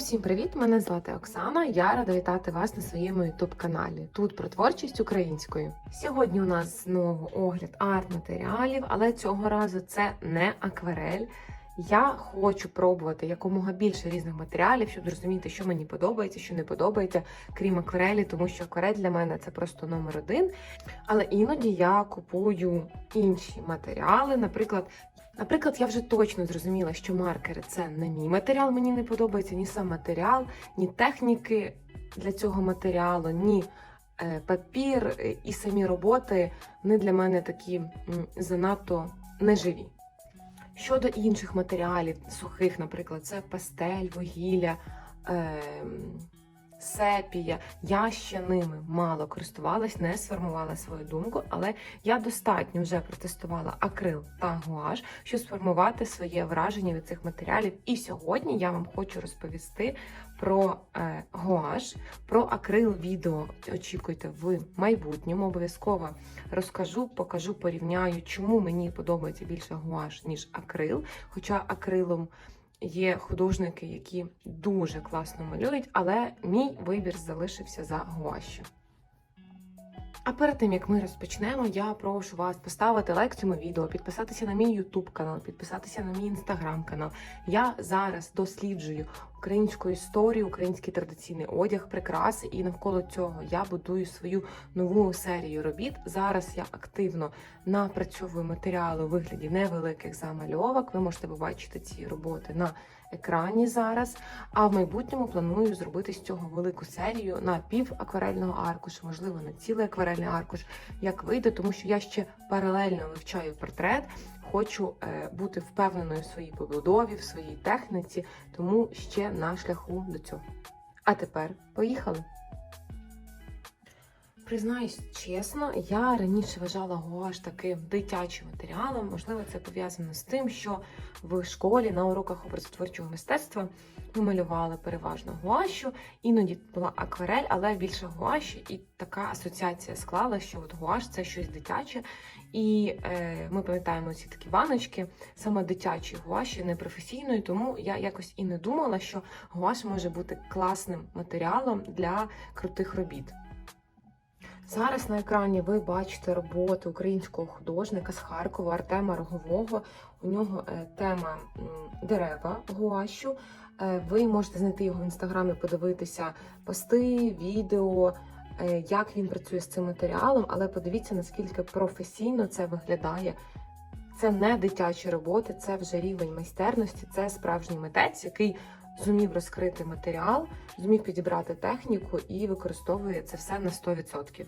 Усім привіт! Мене звати Оксана. Я рада вітати вас на своєму youtube каналі. Тут про творчість українською. Сьогодні у нас знову огляд арт-матеріалів, але цього разу це не акварель. Я хочу пробувати якомога більше різних матеріалів, щоб зрозуміти, що мені подобається, що не подобається, крім акварелі, тому що акварель для мене це просто номер один. Але іноді я купую інші матеріали. Наприклад, Наприклад, я вже точно зрозуміла, що маркери це не мій матеріал, мені не подобається ні сам матеріал, ні техніки для цього матеріалу, ні е, папір е, і самі роботи не для мене такі занадто неживі. Щодо інших матеріалів, сухих, наприклад, це пастель, вугілля, е, сепія. Я ще ними мало користувалась, не сформувала свою думку, але я достатньо вже протестувала акрил та гуаш, щоб сформувати своє враження від цих матеріалів. І сьогодні я вам хочу розповісти про е, гуаш, про акрил відео. Очікуйте в майбутньому. Обов'язково розкажу, покажу, порівняю, чому мені подобається більше гуаш, ніж акрил. Хоча акрилом є художники, які дуже класно малюють, але мій вибір залишився за гуашю. А перед тим як ми розпочнемо, я прошу вас поставити лайк цьому відео, підписатися на мій YouTube канал, підписатися на мій інстаграм канал. Я зараз досліджую українську історію, український традиційний одяг, прикраси, і навколо цього я будую свою нову серію робіт. Зараз я активно напрацьовую матеріали у вигляді невеликих замальовок. Ви можете побачити ці роботи на екрані зараз. А в майбутньому планую зробити з цього велику серію на пів акварельного аркушу, можливо, на цілий акварельний аркуш, як вийде, тому що я ще паралельно вивчаю портрет. Хочу е, бути впевненою в своїй побудові, в своїй техніці, тому ще на шляху до цього. А тепер поїхали! Признаюсь чесно, я раніше вважала гуаш таким дитячим матеріалом. Можливо, це пов'язано з тим, що в школі на уроках образотворчого мистецтва ми малювали переважно гуашу, іноді була акварель, але більше гуаші, і така асоціація склала, що от гуаш це щось дитяче. І е, ми пам'ятаємо ці такі баночки, саме дитячі гуаші, не професійної, тому я якось і не думала, що гуаш може бути класним матеріалом для крутих робіт. Зараз на екрані ви бачите роботи українського художника з Харкова Артема Рогового. У нього е, тема дерева гуащу. Е, Ви можете знайти його в інстаграмі, подивитися пости, відео, е, як він працює з цим матеріалом, але подивіться, наскільки професійно це виглядає. Це не дитячі роботи, це вже рівень майстерності, це справжній митець, який зумів розкрити матеріал, зумів підібрати техніку і використовує це все на 100%.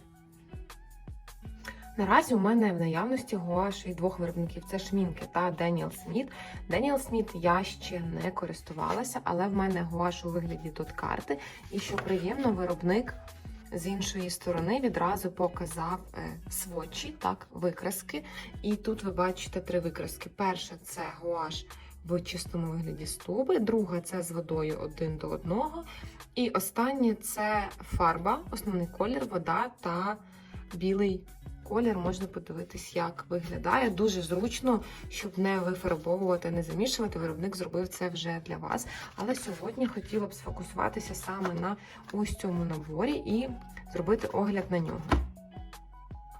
Наразі у мене в наявності гуаш від двох виробників це Шмінки та Деніел Сміт. Деніел Сміт я ще не користувалася, але в мене гуаш у вигляді тут карти. І що приємно, виробник з іншої сторони відразу показав е, свочі, так, викраски. І тут ви бачите три викраски. Перша це гуаш в чистому вигляді з туби, друга це з водою один до одного. І останнє це фарба, основний колір, вода та білий колір. Можна подивитись, як виглядає. Дуже зручно, щоб не вифарбовувати, не замішувати. Виробник зробив це вже для вас. Але сьогодні хотіла б сфокусуватися саме на ось цьому наборі і зробити огляд на нього.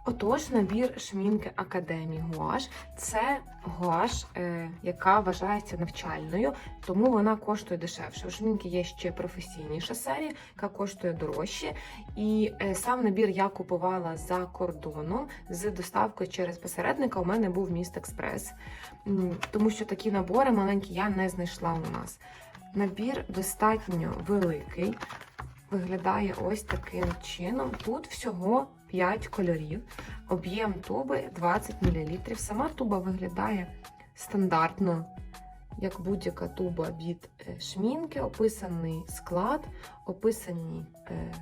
Отож, набір шмінки Академії Гуаш це гуаш, е, яка вважається навчальною, тому вона коштує дешевше. У шмінки є ще професійніша серія, яка коштує дорожче. І е, сам набір я купувала за кордоном з доставкою через посередника. У мене був міст Експрес, тому що такі набори маленькі я не знайшла у нас. Набір достатньо великий. Виглядає ось таким чином. Тут всього 5 кольорів, об'єм туби 20 мл. Сама туба виглядає стандартно, як будь-яка туба від е, шмінки, описаний склад, описані е,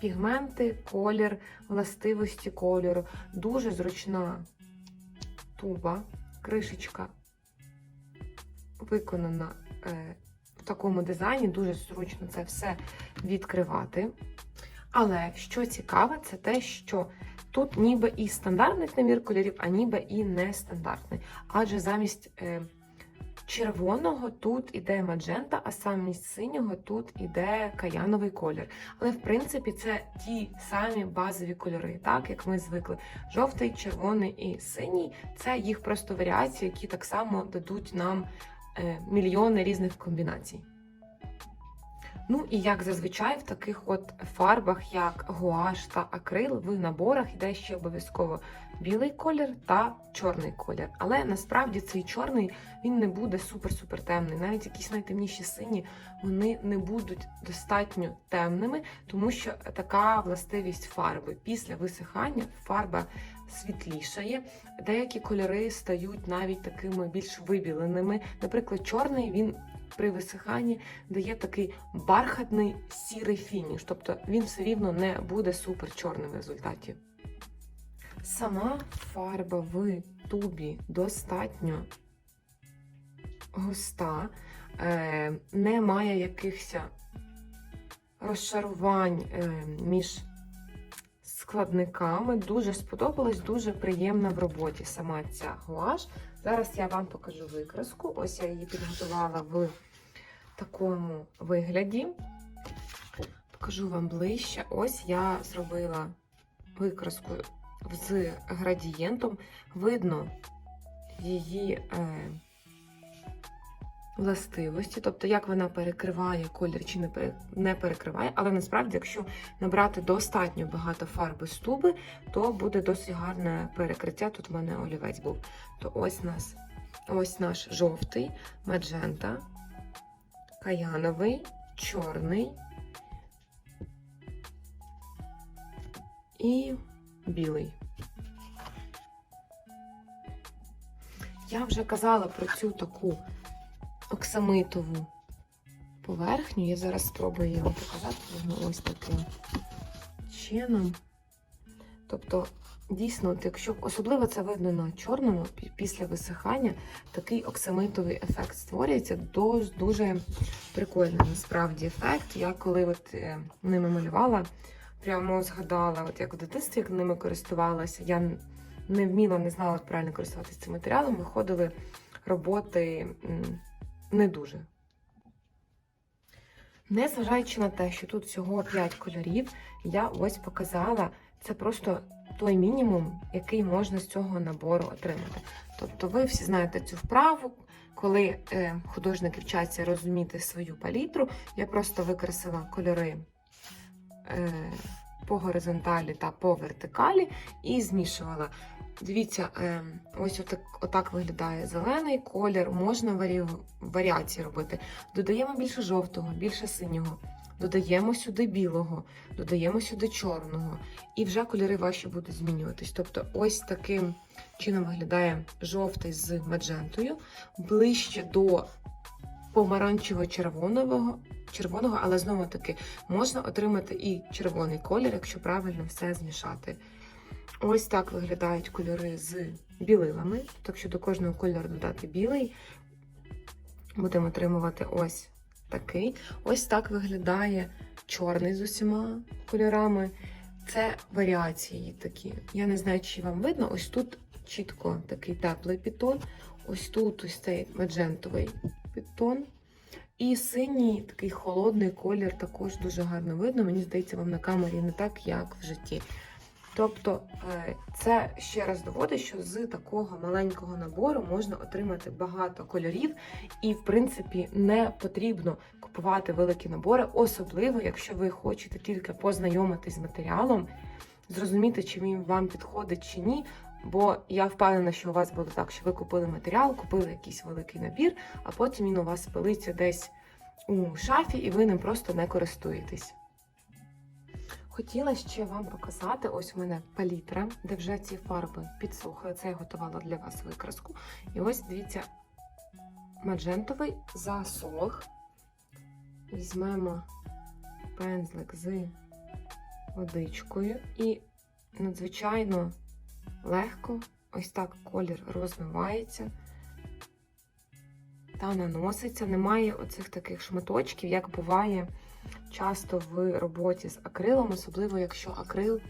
пігменти, колір, властивості кольору. Дуже зручна туба, кришечка виконана. Е, в такому дизайні дуже зручно це все відкривати. Але що цікаве, це те, що тут ніби і стандартний набір кольорів, а ніби і нестандартний. Адже замість е, червоного тут іде маджента, а замість синього тут іде каяновий колір. Але в принципі це ті самі базові кольори, так як ми звикли. Жовтий, червоний і синій це їх просто варіації, які так само дадуть нам е, мільйони різних комбінацій. Ну і як зазвичай в таких от фарбах, як гуаш та акрил, в наборах йде ще обов'язково білий колір та чорний колір. Але насправді цей чорний він не буде супер-супер темний. Навіть якісь найтемніші сині вони не будуть достатньо темними, тому що така властивість фарби. Після висихання фарба світлішає. Деякі кольори стають навіть такими більш вибіленими. Наприклад, чорний він при висиханні дає такий бархатний сірий фініш, тобто він все рівно не буде супер чорним в результаті. Сама фарба в тубі достатньо густа, е, не має якихось розшарувань е, між складниками. Дуже сподобалась, дуже приємна в роботі сама ця гуаш. Зараз я вам покажу викраску. Ось я її підготувала в такому вигляді. Покажу вам ближче. Ось я зробила викраску з градієнтом. Видно її е, властивості, тобто як вона перекриває колір чи не не перекриває. Але насправді, якщо набрати достатньо багато фарби з туби, то буде досить гарне перекриття. Тут в мене олівець був. То ось нас, ось наш жовтий, маджента, каяновий, чорний і білий. Я вже казала про цю таку оксамитову поверхню. Я зараз спробую її вам показати ось таким чином. Тобто, дійсно, якщо особливо це видно на чорному після висихання, такий оксамитовий ефект створюється. Дуже, дуже прикольний насправді ефект. Я коли от е, ними малювала, прямо згадала, от як в дитинстві як ними користувалася. Я не вміла, не знала, як правильно користуватися цим матеріалом. Виходили роботи не дуже. Незважаючи на те, що тут всього 5 кольорів, я ось показала це просто той мінімум, який можна з цього набору отримати. Тобто, ви всі знаєте цю вправу, коли е, художники вчаться розуміти свою палітру. Я просто викрасила кольори е, по горизонталі та по вертикалі і змішувала. Дивіться, е, ось отак, отак виглядає зелений колір, можна варі... варіації робити. Додаємо більше жовтого, більше синього, додаємо сюди білого, додаємо сюди чорного, і вже кольори ваші будуть змінюватись. Тобто, ось таким чином виглядає жовтий з маджентою, ближче до помаранчево-червоного, червоного, але знову таки можна отримати і червоний колір, якщо правильно все змішати. Ось так виглядають кольори з білилами. Так що до кожного кольору додати білий. Будемо отримувати ось такий. Ось так виглядає чорний з усіма кольорами. Це варіації такі. Я не знаю, чи вам видно. Ось тут чітко такий теплий підтон. Ось тут ось цей маджентовий підтон. І синій такий холодний колір також дуже гарно видно. Мені здається, вам на камері не так, як в житті. Тобто е, це ще раз доводить, що з такого маленького набору можна отримати багато кольорів, і, в принципі, не потрібно купувати великі набори, особливо, якщо ви хочете тільки познайомитись з матеріалом, зрозуміти, чи він вам підходить чи ні. Бо я впевнена, що у вас було так, що ви купили матеріал, купили якийсь великий набір, а потім він у вас пилиться десь у шафі, і ви ним просто не користуєтесь. Хотіла ще вам показати, ось у мене палітра, де вже ці фарби підсохли. Це я готувала для вас викраску. І ось дивіться, маджентовий засох. Візьмемо пензлик з водичкою і надзвичайно легко ось так колір розмивається та наноситься. Немає оцих таких шматочків, як буває часто в роботі з акрилом, особливо якщо акрил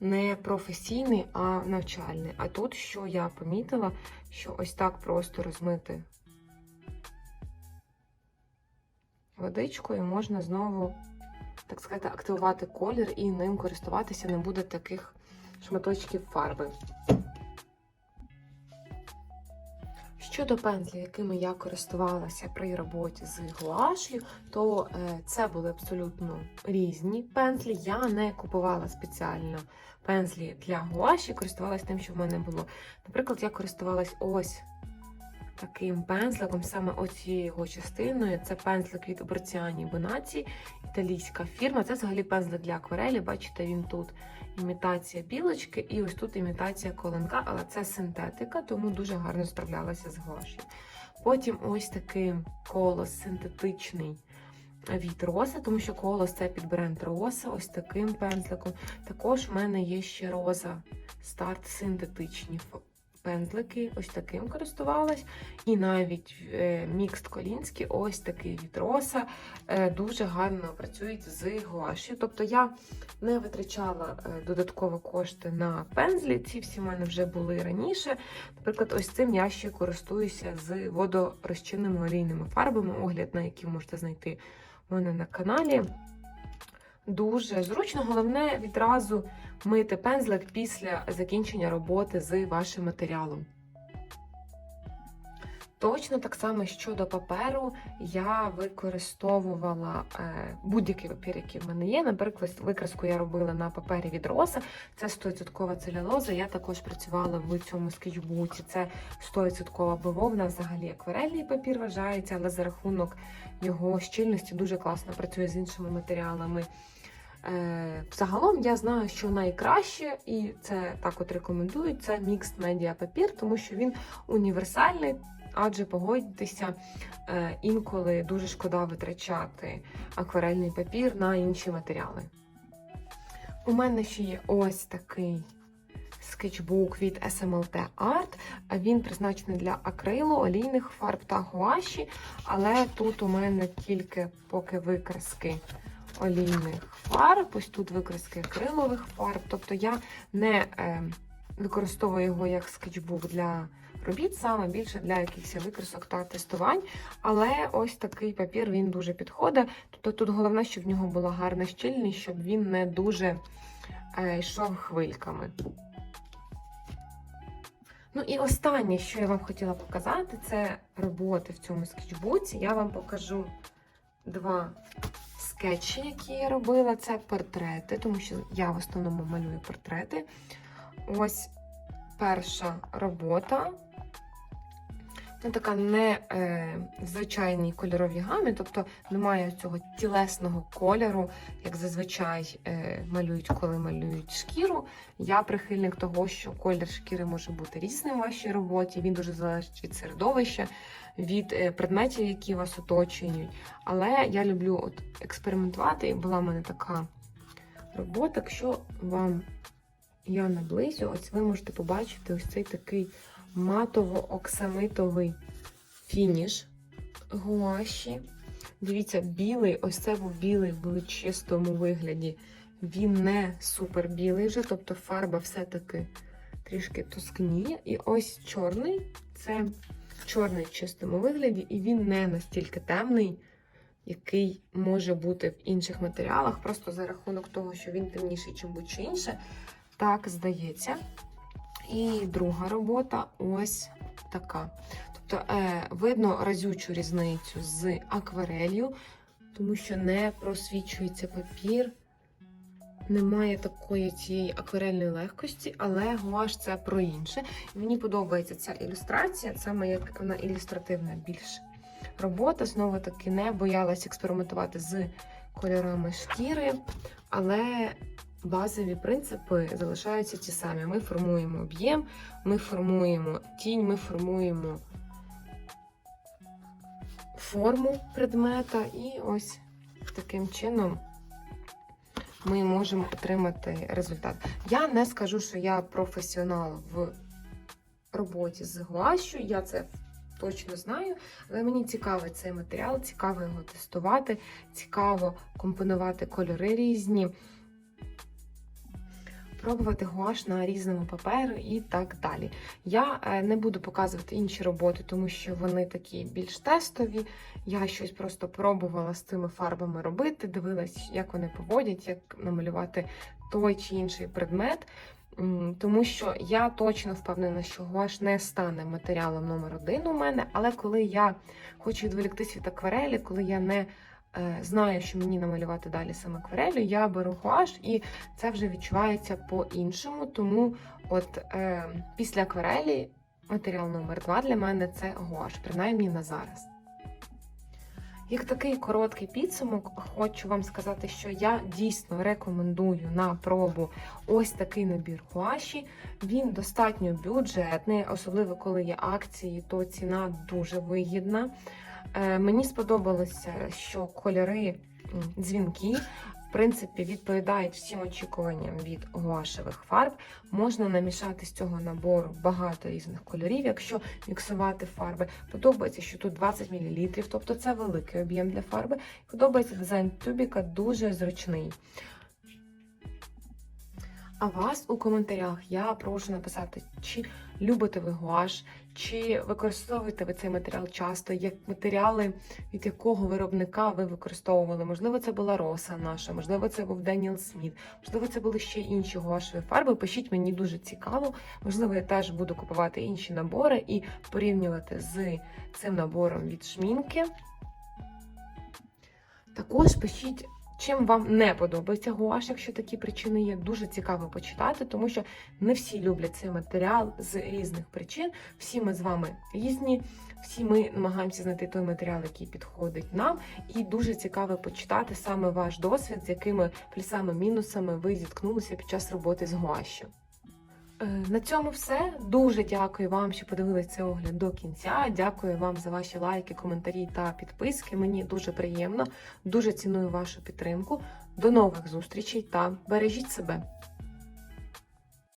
не професійний, а навчальний. А тут, що я помітила, що ось так просто розмити водичкою можна знову, так сказати, активувати колір і ним користуватися не буде таких шматочків фарби. Щодо пензлів, якими я користувалася при роботі з гуашю, то е, це були абсолютно різні пензлі. Я не купувала спеціально пензлі для гуаші, користувалася тим, що в мене було. Наприклад, я користувалась ось таким пензликом, саме оцією його частиною. Це пензлик від Борціані Бонаці, італійська фірма. Це взагалі пензлик для акварелі. Бачите, він тут імітація білочки, і ось тут імітація коленка, але це синтетика, тому дуже гарно справлялася з гуашю. Потім ось такий колос синтетичний від роса, тому що колос це під бренд роса, ось таким пензликом. Також в мене є ще роза старт синтетичні пензлики, ось таким користувалась. І навіть е, мікст колінський, ось такий від роса, е, дуже гарно працюють з гуашю. Тобто я не витрачала е, додатково кошти на пензлі. Ці всі в мене вже були раніше. Наприклад, ось цим я ще користуюся з водорозчинними олійними фарбами, огляд на які можете знайти у мене на каналі. Дуже зручно, головне відразу мити пензлик після закінчення роботи з вашим матеріалом. Точно так само щодо паперу я використовувала е, будь-який папір, який в мене є. Наприклад, викраску я робила на папері від роса. Це 100% целюлоза. Я також працювала в цьому скетчбуці. Це 100% бавовна, взагалі акварельний папір вважається, але за рахунок його щільності дуже класно працює з іншими матеріалами. Е, Загалом я знаю, що найкраще, і це так от рекомендують, це Mixed Media папір, тому що він універсальний. Адже погодьтеся, е, інколи дуже шкода витрачати акварельний папір на інші матеріали. У мене ще є ось такий скетчбук від SMLT Art. Він призначений для акрилу, олійних фарб та гуаші, але тут у мене тільки поки викраски олійних фарб, ось тут викраски акрилових фарб. Тобто я не е, використовую його як скетчбук для робіт, саме більше для якихось викрасок та тестувань. Але ось такий папір він дуже підходить. Тобто тут головне, щоб в нього була гарна щільність, щоб він не дуже е, йшов хвильками. Ну і останнє, що я вам хотіла показати, це роботи в цьому скетчбуці. Я вам покажу два скетчі, які я робила. Це портрети, тому що я в основному малюю портрети. Ось перша робота. Це така не е, в звичайній кольоровій гамі, тобто немає цього тілесного кольору, як зазвичай е, малюють, коли малюють шкіру. Я прихильник того, що колір шкіри може бути різним в вашій роботі. Він дуже залежить від середовища, від е, предметів, які вас оточують. Але я люблю от експериментувати, і була в мене така робота. Якщо вам я наблизю, ось ви можете побачити ось цей такий матово-оксамитовий фініш гуаші. Дивіться, білий, ось це був білий в чистому вигляді. Він не супер білий вже, тобто фарба все-таки трішки тускніє. І ось чорний це чорний в чистому вигляді, і він не настільки темний, який може бути в інших матеріалах, просто за рахунок того, що він темніший, чим будь-що інше. Так здається. І друга робота ось така. Тобто е, видно разючу різницю з акварелью, тому що не просвічується папір, немає такої цієї акварельної легкості, але гуаш це про інше. Мені подобається ця ілюстрація, саме як вона ілюстративна більш робота. Знову таки не боялась експериментувати з кольорами шкіри, але базові принципи залишаються ті самі. Ми формуємо об'єм, ми формуємо тінь, ми формуємо форму предмета, і ось таким чином ми можемо отримати результат. Я не скажу, що я професіонал в роботі з гуашю, я це точно знаю, але мені цікавий цей матеріал, цікаво його тестувати, цікаво компонувати кольори різні. Пробувати гуаш на різному паперу і так далі. Я е, не буду показувати інші роботи, тому що вони такі більш тестові. Я щось просто пробувала з цими фарбами робити, дивилась, як вони поводять, як намалювати той чи інший предмет. Тому що я точно впевнена, що гуаш не стане матеріалом номер один у мене, але коли я хочу відволіктись від акварелі, коли я не знаю, що мені намалювати далі саме акварелю, я беру гуаш, і це вже відчувається по-іншому. Тому, от е, після акварелі матеріал номер два для мене це гуаш, принаймні на зараз. Як такий короткий підсумок, хочу вам сказати, що я дійсно рекомендую на пробу ось такий набір гуаші. Він достатньо бюджетний, особливо коли є акції, то ціна дуже вигідна. Е, Мені сподобалося, що кольори дзвінки. В принципі, відповідають всім очікуванням від гуашевих фарб. Можна намішати з цього набору багато різних кольорів, якщо міксувати фарби. Подобається, що тут 20 мл, тобто це великий об'єм для фарби. Подобається дизайн тюбіка, дуже зручний. А вас у коментарях я прошу написати, чи любите ви гуаш, чи використовуєте ви цей матеріал часто, як матеріали, від якого виробника ви використовували. Можливо, це була роса наша, можливо, це був Деніел Сміт, можливо, це були ще інші гуашеві фарби. Пишіть мені дуже цікаво. Можливо, я теж буду купувати інші набори і порівнювати з цим набором від шмінки. Також пишіть. Чим вам не подобається гуаш, якщо такі причини є, дуже цікаво почитати, тому що не всі люблять цей матеріал з різних причин. Всі ми з вами різні, всі ми намагаємося знайти той матеріал, який підходить нам, і дуже цікаво почитати саме ваш досвід, з якими плюсами, мінусами ви зіткнулися під час роботи з гуашю. Е, На цьому все. Дуже дякую вам, що подивилися цей огляд до кінця. Дякую вам за ваші лайки, коментарі та підписки. Мені дуже приємно, дуже ціную вашу підтримку. До нових зустрічей та бережіть себе.